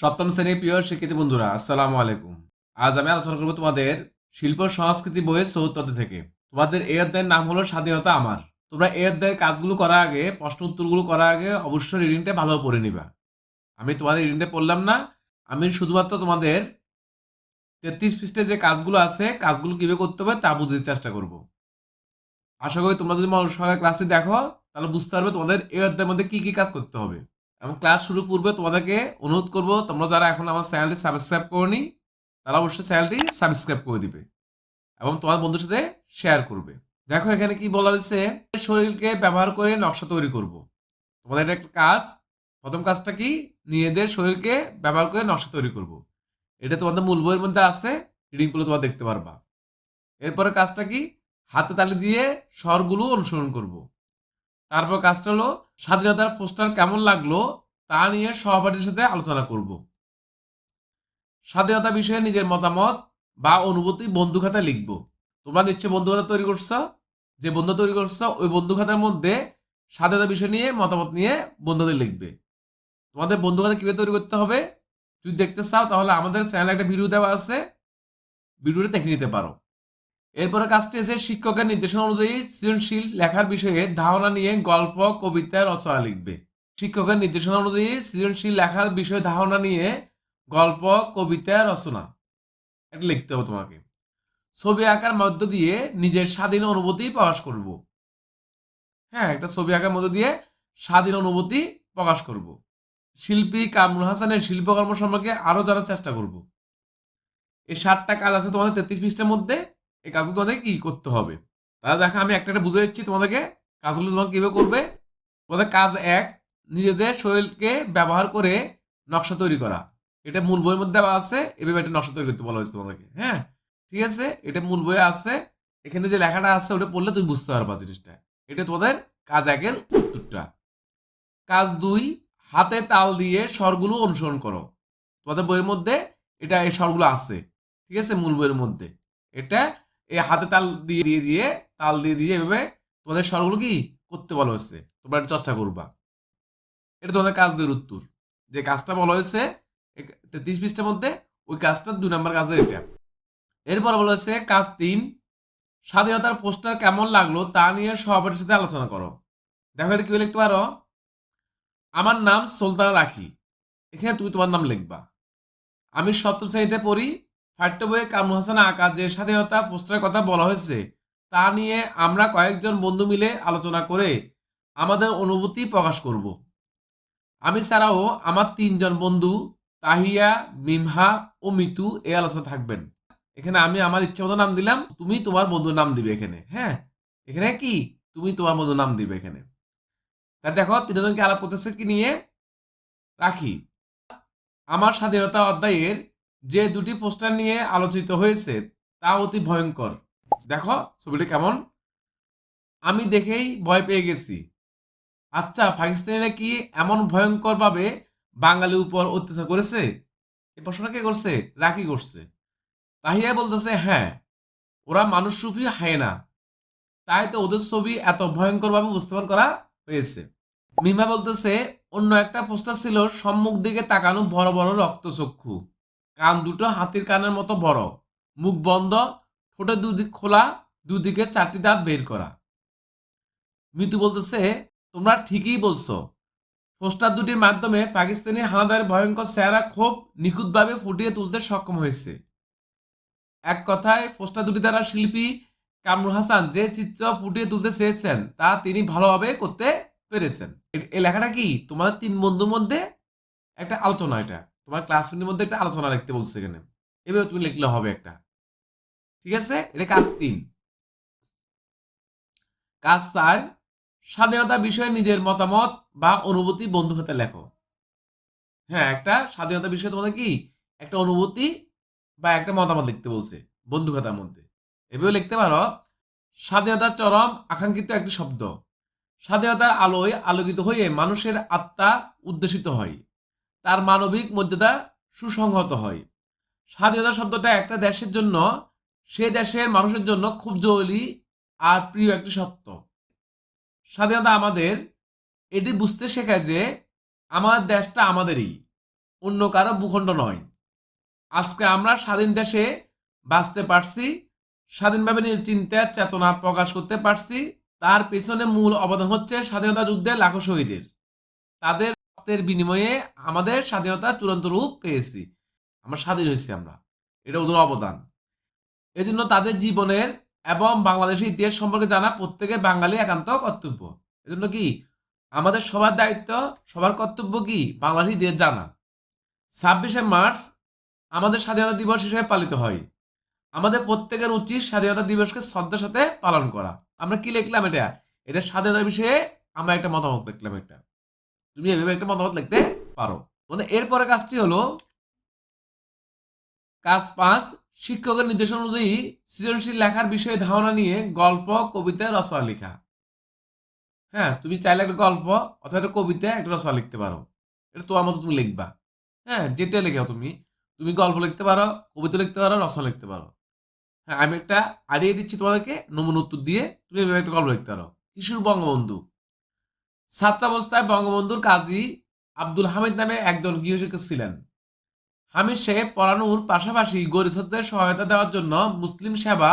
সপ্তম শ্রেণির প্রিয় শিক্ষিত বন্ধুরা, আসসালামু আলাইকুম। আজ আমি আলোচনা করব তোমাদের শিল্প সংস্কৃতি বইয়ের চৌত্তর থেকে। তোমাদের এই অধ্যায়ের নাম হলো স্বাধীনতা আমার। তোমরা এই অধ্যায়ের কাজগুলো করার আগে, প্রশ্ন উত্তরগুলো করার আগে অবশ্যই রিডিংটা ভালো পড়ে নিবা। আমি তোমাদের রিডিংটা পড়লাম না, আমি শুধুমাত্র তোমাদের তেত্রিশ পৃষ্ঠে যে কাজগুলো আছে, কাজগুলো কীভাবে করতে হবে তা বুঝতে চেষ্টা করব। আশা করি তোমরা যদি মনোযোগ সহকারে ক্লাসটি দেখো, তাহলে বুঝতে পারবে তোমাদের এই অধ্যায়ের মধ্যে কী কী কাজ করতে হবে। এবং ক্লাস শুরু পূর্বে তোমাদেরকে অনুরোধ করব, তোমরা যারা এখন আমার চ্যানেলটি সাবস্ক্রাইব করনি, তারা অবশ্যই চ্যানেলটি সাবস্ক্রাইব করে দিবে এবং তোমার বন্ধুর সাথে শেয়ার করবে। দেখো এখানে কি বলা হয়েছে? শরীরকে ব্যবহার করে নকশা তৈরি করব। তোমাদের এটা একটা কাজ। প্রথম কাজটা কি? নিজেদের শরীরকে ব্যবহার করে নকশা তৈরি করব। এটা তোমাদের মূল বইয়ের মধ্যে আছে রিডিং করলে তোমরা দেখতে পারবা। এরপরে কাজটা কি? হাতে তালি দিয়ে স্বরগুলো অনুসরণ করব। তারপর কাজটা হলো স্বাধীনতার পোস্টার কেমন লাগল তা নিয়ে সহপাঠীর সাথে আলোচনা করব। স্বাধীনতা বিষয়ে নিজের মতামত বা অনুভূতি বন্ধু খাতায় লিখব। তোমরা নিশ্চয় বন্ধু খাতা তৈরি করছ। যে বন্ধু তৈরি করছ, ওই বন্ধু খাতার মধ্যে স্বাধীনতা বিষয় নিয়ে মতামত নিয়ে বন্ধুদের লিখবে। তোমাদের বন্ধু খাতা কীভাবে তৈরি করতে হবে? যদি দেখতে চাও তাহলে আমাদের চ্যানেলে একটা ভিডিও দেওয়া আছে। ভিডিওটা দেখে নিতে পারো। এরপরে কাজটি এসে শিক্ষকের নির্দেশনা অনুযায়ী সৃজনশীল লেখার বিষয়ে ধারণা নিয়ে গল্প, কবিতা, রচনা লিখবে। শিক্ষকের নির্দেশনা অনুযায়ী সৃজনশীল লেখার বিষয়ে ধারণা নিয়ে গল্প, কবিতা, রচনা এটা লিখতে হবে তোমাকে। ছবি আঁকার মধ্য দিয়ে নিজের স্বাধীন অনুভূতি প্রকাশ করব। হ্যাঁ একটা ছবি আঁকার মধ্য দিয়ে স্বাধীন অনুভূতি প্রকাশ করব। শিল্পী কামরুল হাসানের শিল্পকর্ম সম্পর্কে আরও জানার চেষ্টা করব। এই সাতটা কাজ আছে তোমাদের তেত্রিশ পৃষ্ঠের মধ্যে। এই কাজগুলো তোমাদের কি করতে হবে? তাহলে দেখো, আমি একটা একটা বুঝে দিচ্ছি তোমাদেরকে কাজগুলো তোমাকে কীভাবে করবে। তোমাদের কাজ এক, নিজেদের শরীরকে ব্যবহার করে নকশা তৈরি করা। এটা মূল বইয়ের মধ্যে দেওয়া আছে, এভাবে একটা নকশা তৈরি করতে বলা হয়েছে তোমাদেরকে হ্যাঁ? ঠিক আছে? এটা মূল বইয়ে আছে। এখানে যে লেখাটা আছে, ওটা পড়লে তুমি বুঝতে পারবা জিনিসটা। এটা তোমাদের কাজ একের উত্তরটা। কাজ দুই, হাতে তাল দিয়ে স্বরগুলো অনুসরণ করো। তোমাদের বইয়ের মধ্যে এটা, এই স্বরগুলো আছে। ঠিক আছে? মূল বইয়ের মধ্যে। এটা এই হাতে তাল দিয়ে দিয়ে দিয়ে, তাল দিয়ে দিয়ে এভাবে তোমাদের স্বরগুলো কি করতে বলা হয়েছে? তোমরা চর্চা করবা। এটা তোমাদের কাজ দুইয়ের উত্তর। যে কাজটা বলা হয়েছে তেত্রিশ পৃষ্ঠের মধ্যে, ওই কাজটা দুই নম্বর কাজের এটা। এরপর বলা হয়েছে, কাজ তিন, স্বাধীনতার পোস্টার কেমন লাগল তা নিয়ে সহপাঠীর সাথে আলোচনা করো। দেখো এটা কি লিখতে পারো? আমার নাম সুলতানা রাখি। এখানে তুমি তোমার নাম লিখবা। আমি সপ্তম শ্রেণীতে পড়ি পাঠ্য বইয়ে কামরুল হাসান আঁকা যে স্বাধীনতা পোস্টারের কথা বলা হয়েছে। তা নিয়ে আমরা কয়েকজন বন্ধু মিলে আলোচনা করে আমাদের অনুভূতি প্রকাশ করব। আমি ছাড়াও আমার তিনজন বন্ধু তাহিয়া, মিমহা ও মিতু এই আলোচনা থাকবেন। এখানে আমি আমার ইচ্ছা মতো নাম দিলাম, তুমি তোমার বন্ধুর নাম দিবে এখানে হ্যাঁ? এখানে কি? তুমি তোমার বন্ধুর নাম দিবে এখানে। তা দেখো, তিনজনকে আলাপ করতেছে কি নিয়ে? রাখি। আমার স্বাধীনতা অধ্যায়ের যে দুটি পোস্টার নিয়ে আলোচিত হয়েছে, তা অতি ভয়ঙ্কর। দেখো, ছবিটা কেমন? আমি দেখেই ভয় পেয়ে গেছি। আচ্ছা পাকিস্তানিরা কি এমন ভয়ঙ্করভাবে বাঙালির উপর অত্যাচার করেছে? এ প্রশ্নটা কে করছে? রাখি করছে? তাহিয়া বলতেছে হ্যাঁ ওরা মানুষ সুফি হায় না। তাই তো ওদের ছবি এত ভয়ঙ্করভাবে উপস্থাপন করা হয়েছে। মিমা বলতেছে, অন্য একটা পোস্টার ছিল সম্মুখ দিকে তাকানো বড় বড় রক্তচক্ষু। কান দুটো হাতির কানের মতো বড়। মুখ বন্ধ, ঠোঁটে দুদিক খোলা, দুদিকে চারটি দাঁত বের করা। মিতু বলতেছে, তোমরা ঠিকই বলছো। পোস্টার দুটির মাধ্যমে পাকিস্তানি হানাদারের ভয়ঙ্কর চেহারা খুব নিখুঁতভাবে ফুটিয়ে তুলতে সক্ষম হয়েছে। এক কথায়, পোস্টার দুটি দ্বারা শিল্পী কামরুল হাসান যে চিত্র ফুটিয়ে তুলতে চেয়েছেন, তা তিনি ভালোভাবে করতে পেরেছেন। এই লেখাটা কি তোমাদের তিন বন্ধুর মধ্যে? একটা আলোচনা এটা। তোমার ক্লাসমেটের মধ্যে একটা আলোচনা লিখতে বলছে এখানে। এভাবে তুমি লিখলে হবে একটা। ঠিক আছে? এটা কাজ তিন। কাজ চার, স্বাধীনতা বিষয়ে নিজের মতামত বা অনুভূতি বন্ধু খাতে লেখো। হ্যাঁ একটা স্বাধীনতা বিষয়ে তোমাদের কি? একটা অনুভূতি বা একটা মতামত লিখতে বলছে বন্ধু খাতার মধ্যে। এভাবে লিখতে পারো স্বাধীনতার চরম আকাঙ্ক্ষিত একটি শব্দ। স্বাধীনতার আলোয় আলোকিত হয়ে মানুষের আত্মা উদ্দেশিত হয়। তার মানবিক মর্যাদা সুসংহত হয়। স্বাধীনতা শব্দটা একটা দেশের জন্য, সে দেশের মানুষের জন্য খুব জরুরি আর প্রিয় একটি সত্য স্বাধীনতা আমাদের, এটি বুঝতে শেখায় যে আমার দেশটা আমাদেরই, অন্য কারও ভূখণ্ড নয়। আজকে আমরা স্বাধীন দেশে বাঁচতে পারছি, স্বাধীনভাবে নিজের চিন্তার চেতনা প্রকাশ করতে পারছি, তার পেছনে মূল অবদান হচ্ছে স্বাধীনতা যুদ্ধে লাখো শহীদের। তাদের রক্তের বিনিময়ে আমাদের স্বাধীনতা চূড়ান্ত রূপ পেয়েছি। আমরা স্বাধীন হয়েছি আমরা। এটা ওদের অবদান। এজন্য তাদের জীবনের এবং বাংলাদেশের ইতিহাস সম্পর্কে জানা প্রত্যেকের বাঙালি একান্ত কর্তব্য। এজন্য কি? আমাদের সবার দায়িত্ব, সবার কর্তব্য কি? বাংলাদেশের ইতিহাস জানা। ছাব্বিশে মার্চ আমাদের স্বাধীনতা দিবস হিসেবে পালিত হয়। আমাদের প্রত্যেকের উচিত স্বাধীনতা দিবসকে শ্রদ্ধার সাথে পালন করা। আমরা কি লিখলাম এটা? এটা স্বাধীনতা বিষয়ে আমরা একটা মতামত লিখলাম একটা তুমি এভাবে একটা মতামত লিখতে পারো। মানে এরপরে কাজটি হলো কাজ পাঁচ, শিক্ষকের নির্দেশনা অনুযায়ী সৃজনশীল লেখার বিষয়ে ধারণা নিয়ে গল্প, কবিতা, রচনা লেখা। হ্যাঁ তুমি চাইলে একটা গল্প অথবা একটা কবিতা, একটা রচনা লিখতে পারো। এটা তোমার মতো তুমি লিখবা। হ্যাঁ যেটা লেখাও তুমি। তুমি গল্প লিখতে পারো, কবিতা লিখতে পারো, রচনা লিখতে পারো। হ্যাঁ আমি একটা আইডিয়া দিচ্ছি তোমাদেরকে নমুনা উত্তর দিয়ে তুমি একটা গল্প লিখতে পারো। কিশোর বঙ্গবন্ধু। ছাত্রাবস্থায় বঙ্গবন্ধুর কাজী আব্দুল হামিদ নামে একজন গৃহশিক্ষক ছিলেন। হামিদ সাহেব পড়ানোর পাশাপাশি গরিব ছাত্রদের সহায়তা দেওয়ার জন্য মুসলিম সেবা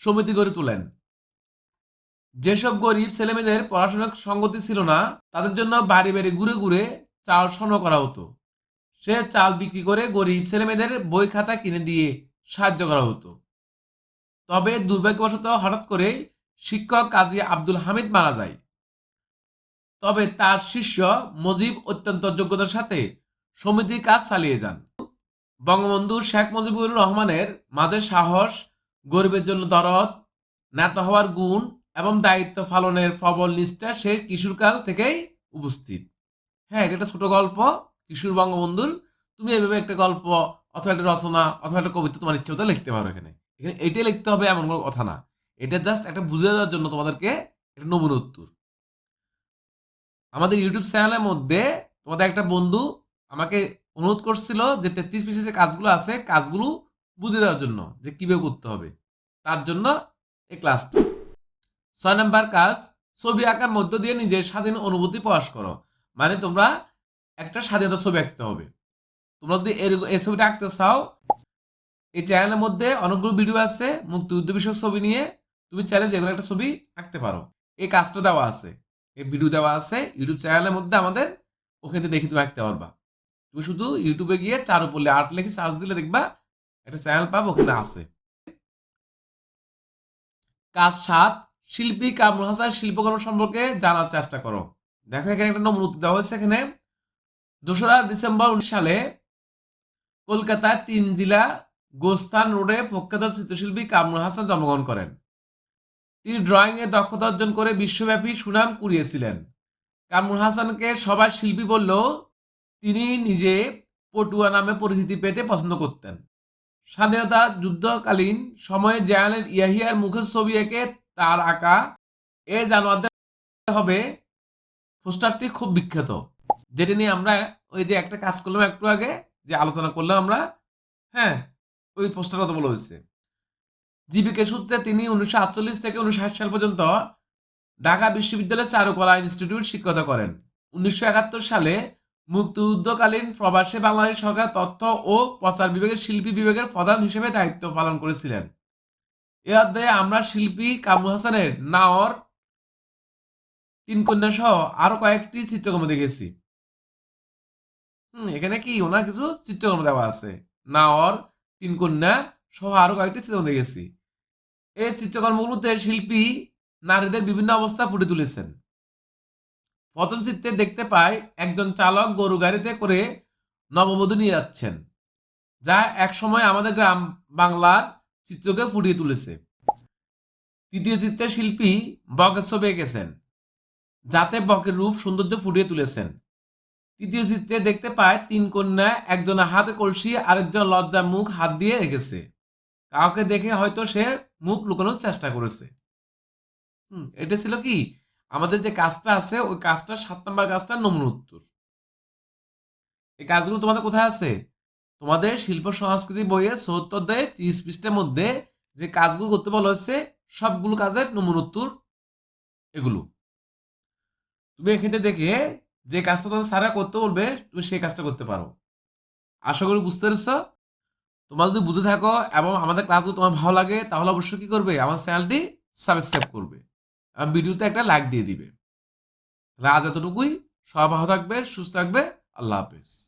সমিতি গড়ে তোলেন। যেসব গরিব ছেলেমেয়েদের পড়াশোনার সঙ্গতি ছিল না, তাদের জন্য বাড়ি বাড়ি ঘুরে ঘুরে চাল সংগ্রহ করা হতো। সে চাল বিক্রি করে গরিব ছেলেমেয়েদের বই খাতা কিনে দিয়ে সাহায্য করা হতো। তবে দুর্ভাগ্যবশত হঠাৎ করে শিক্ষক কাজী আব্দুল হামিদ মারা যায়। তবে তার শিষ্য মজিব অত্যন্ত যোগ্যতার সাথে সমিতির কাজ চালিয়ে যান। বঙ্গবন্ধু শেখ মুজিবুর রহমানের মাঝে সাহস, গরিবের জন্য দরদ নেতা হওয়ার গুণ এবং দায়িত্ব পালনের প্রবল নিষ্ঠা সে কিশোরকাল থেকেই উপস্থিত। হ্যাঁ এটা একটা ছোট গল্প। কিশোর বঙ্গবন্ধুর, তুমি এভাবে একটা গল্প অথবা একটা রচনা অথবা একটা কবিতা তোমার ইচ্ছে মতো লিখতে পারো এখানে। এখানে এটাই লিখতে হবে এমন কোনো কথা না। এটা জাস্ট একটা বুঝে দেওয়ার জন্য তোমাদেরকে একটা নমুনা উত্তর। আমাদের ইউটিউব চ্যানেলের মধ্যে তোমাদের একটা বন্ধু আমাকে অনুরোধ করছিল যে তেত্রিশ পিসে যে কাজগুলো আছে, কাজগুলো বুঝে দেওয়ার জন্য যে কীভাবে করতে হবে। তার জন্য এই ক্লাসটা ছয় নাম্বার কাজ, ছবি আঁকার মধ্য দিয়ে নিজের স্বাধীন অনুভূতি প্রকাশ করো। মানে তোমরা একটা স্বাধীনতা ছবি আঁকতে হবে। তোমরা যদি এরকম এই ছবিটা আঁকতে চাও, এই চ্যানেলের মধ্যে অনেকগুলো ভিডিও আছে, মুক্তিযুদ্ধ বিষয়ক ছবি নিয়ে তুমি চাইলে যে কোনো একটা ছবি আঁকতে পারো। এই কাজটা দেওয়া আছে। এই ভিডিও দেওয়া আছে ইউটিউব চ্যানেলের মধ্যে আমাদের, ওখানে দেখে তুমি আঁকতে পারবা। তুমি শুধু ইউটিউবে গিয়ে চার উপরে আর্ট লিখে সার্চ দিলে দেখবা, একটা চ্যানেল পাবো, ওখানে আছে। কাজ সাত, শিল্পী কামরুল হাসান শিল্পকর্ম সম্পর্কে জানার চেষ্টা করো। দেখো, এখানে একটা নমুনা দেওয়া হয়েছে এখানে। দোসরা ডিসেম্বর উনিশ সালে কলকাতার তিন জেলা গোস্তান রোডে প্রখ্যাত চিত্রশিল্পী কামরুল হাসান জন্মগ্রহণ করেন। তিনি ড্রয়িংয়ে দক্ষতা অর্জন করে বিশ্বব্যাপী সুনাম কুড়িয়েছিলেন। কামরুল হাসানকে সবার শিল্পী বললেও তিনি নিজে পটুয়া নামে পরিচিতি পেতে পছন্দ করতেন। স্বাধীনতা যুদ্ধকালীন সময়ে জায়ানের ইয়াহিয়ার মুখের ছবি এঁকে তার আঁকা এ জানোয়ারদের হবে। পোস্টারটি খুব বিখ্যাত। যেটা নিয়ে আমরা ওই যে একটা কাজ করলাম একটু আগে, যে আলোচনা করলাম আমরা হ্যাঁ ওই পোস্টারটা তো বলা হয়েছে। জীবিকা সূত্রে তিনি উনিশশো আটচল্লিশ থেকে উনিশশো ষাট সাল পর্যন্ত ঢাকা বিশ্ববিদ্যালয়ের চারুকলা ইনস্টিটিউট শিক্ষকতা করেন। উনিশশো একাত্তর সালে মুক্তিযুদ্ধকালীন প্রবাসে বাংলাদেশ সরকার তথ্য ও প্রচার বিভাগের শিল্পী বিভাগের প্রধান হিসেবে দায়িত্ব পালন করেছিলেন। এ অধ্যায়ে আমরা শিল্পী কামরুল হাসানের নাওর, তিন কন্যা সহ আরও কয়েকটি চিত্রকর্ম দেখেছি। হুম, এখানে কি ওনার কিছু চিত্রকর্ম দেওয়া আছে? নাওর, তিন কন্যা সহ আরও কয়েকটি চিত্রকর্ম দেখেছি। এই চিত্রকর্মগুলোতে শিল্পী নারীদের বিভিন্ন অবস্থা ফুটে তুলেছেন। প্রথম চিত্রে দেখতে পাই একজন চালক গরু গাড়িতে করে নববধূ নিয়ে যাচ্ছেন, যা একসময় আমাদের গ্রাম বাংলার চিত্রকে ফুটিয়ে তুলেছে। তৃতীয় চিত্রে শিল্পী বকের ছবি এঁকেছেন, যাতে বকের রূপ সৌন্দর্য ফুটিয়ে তুলেছেন। তৃতীয় চিত্রে দেখতে পায় তিন কন্যা একজন হাতে কলসি, আরেকজন লজ্জা মুখ হাত দিয়ে রেখেছে। কাউকে দেখে হয়তো সে মুখ লুকানোর চেষ্টা করেছে। হুম, এটা ছিল কি? আমাদের যে কাজটা আছে, ওই কাজটা সাত নম্বর কাজটা নমুন উত্তর। এই কাজগুলো তোমাদের কোথায় আছে? তোমাদের শিল্প সংস্কৃতি বইয়ে চৌহত্তর দেয় তিরিশ পৃষ্ঠের মধ্যে যে কাজগুলো করতে বলা হচ্ছে সবগুলো কাজের নমুনা উত্তর এগুলো। তুমি এখানে দেখে যে কাজটা তোমাদের সারা করতে বলবে, তুমি সেই কাজটা করতে পারো। আশা করি বুঝতে পেরেছ? তোমরা যদি বুঝে থাকো এবং আমাদের ক্লাসগুলো তোমার ভালো লাগে, তাহলে অবশ্যই কী করবে? আমার চ্যানেলটি সাবস্ক্রাইব করবে এবং ভিডিওতে একটা লাইক দিয়ে দিবে। তাহলে আজ এতটুকুই। সবাই ভালো থাকবে, সুস্থ থাকবে। আল্লাহ হাফেজ।